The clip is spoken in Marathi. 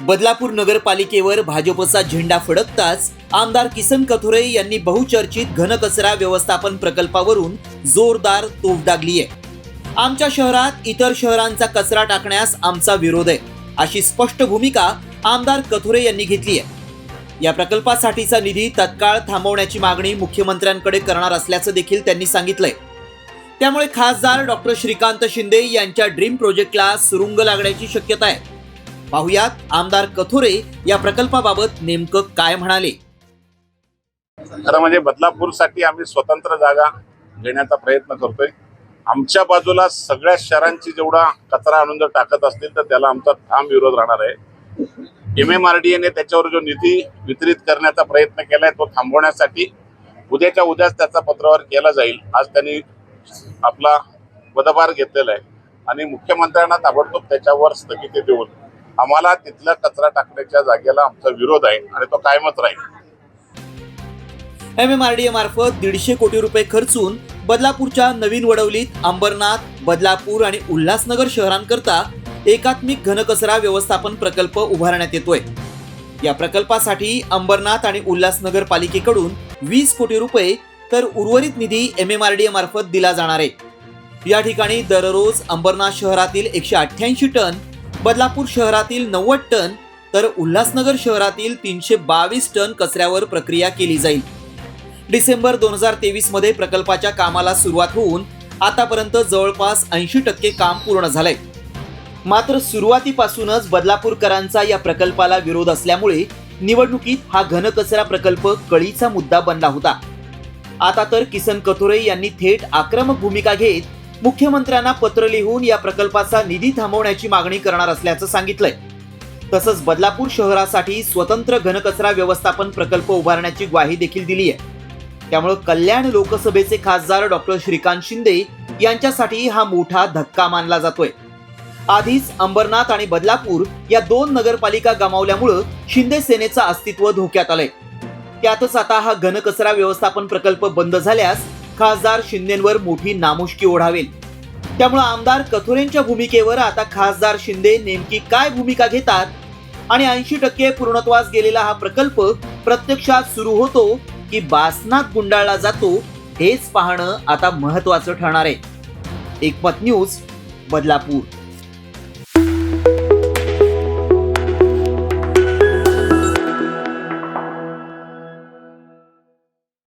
बदलापूर नगरपालिकेवर भाजपचा झेंडा फडकताच आमदार किसन कथोरे यांनी बहुचर्चित घनकचरा व्यवस्थापन प्रकल्पावरून जोरदार तोफ डागली आहे. आमच्या शहरात इतर शहरांचा कचरा टाकण्यास आमचा विरोध आहे अशी स्पष्ट भूमिका आमदार कथोरे यांनी घेतली आहे. या प्रकल्पासाठीचा निधी तत्काळ थांबवण्याची मागणी मुख्यमंत्र्यांकडे करणार असल्याचं देखील त्यांनी सांगितलंय. त्यामुळे खासदार डॉक्टर श्रीकांत शिंदे यांच्या ड्रीम प्रोजेक्टला सुरुंग लागण्याची शक्यता आहे. पाहुयात आमदार कथोरे या प्रकल्पाबाबत नेमकं काय म्हणाले? खरं म्हणजे बदलापूरसाठी आम्ही स्वतंत्र जागा घेण्याचा प्रयत्न करतोय. आमच्या बाजूला सगळ्या शहरांची जेवढा कचरा आणून जर टाकत असतील तर त्याला आमचा ठाम विरोध राहणार आहे. एम एम आर डी एने त्याच्यावर जो निधी वितरित करण्याचा प्रयत्न केलाय तो थांबवण्यासाठी उद्याच्या उद्याच त्याचा पत्रावर केला जाईल. आज त्यांनी आपला पदभार घेतलेला आहे. आणि मुख्यमंत्र्यांना ताबडतोब त्याच्यावर स्थगिती देऊन आम्हाला तिथल्या कचरा टाकण्याच्या जागेला आमचा विरोध आहे आणि तो कायमच राहील. M M R D A मार्फत दीडशे कोटी रुपये खर्चून बदलापूरच्या नवीन वडवलीत अंबरनाथ बदलापूर आणि उल्हासनगर शहरांकरता एकात्मिक घनकचरा व्यवस्थापन प्रकल्प उभारण्यात येतोय. या प्रकल्पासाठी अंबरनाथ आणि उल्हासनगर पालिकेकडून वीस कोटी रुपये तर उर्वरित निधी M M R D A मार्फत दिला जाणार आहे. या ठिकाणी दररोज अंबरनाथ शहरातील एकशे अठ्ठ्याऐंशी टन बदलापूर शहरातील नव्वद टन तर उल्हासनगर शहरातील तीनशे बावीस टन कचऱ्यावर प्रक्रिया केली जाईल. डिसेंबर दोन हजार तेवीसमध्ये प्रकल्पाच्या कामाला सुरुवात होऊन आतापर्यंत जवळपास ऐंशी टक्के काम पूर्ण झालंय. मात्र सुरुवातीपासूनच बदलापूरकरांचा या प्रकल्पाला विरोध असल्यामुळे निवडणुकीत हा घनकचरा प्रकल्प कळीचा मुद्दा बनला होता. आता तर किसन कथोरे यांनी थेट आक्रमक भूमिका घेत मुख्यमंत्र्यांना पत्र लिहून या प्रकल्पाचा निधी थांबवण्याची मागणी करणार असल्याचं सांगितलंय. तसंच बदलापूर शहरासाठी स्वतंत्र घनकचरा व्यवस्थापन प्रकल्प उभारण्याची ग्वाही देखील दिली आहे त्यामुळे कल्याण लोकसभेचे खासदार डॉक्टर श्रीकांत शिंदे यांच्यासाठी हा मोठा धक्का मानला जातोय. आधीच अंबरनाथ आणि बदलापूर या दोन नगरपालिका गमावल्यामुळं शिंदे सेनेचं अस्तित्व धोक्यात आलंय. त्यातच आता हा घनकचरा व्यवस्थापन प्रकल्प बंद झाल्यास खासदार शिंदेवर मोठी नामुष्की ओढावेल. त्यामुळे आमदार कथोरेंच्या भूमिकेवर आता खासदार शिंदे नेमकी काय भूमिका घेतात आणि ऐंशी टक्के पूर्णत्वास गेलेला हा प्रकल्प प्रत्यक्षात सुरू होतो की बासनात गुंडाळला जातो हेच पाहणं आता महत्वाचं ठरणार आहे. एकमत न्यूज बदलापूर.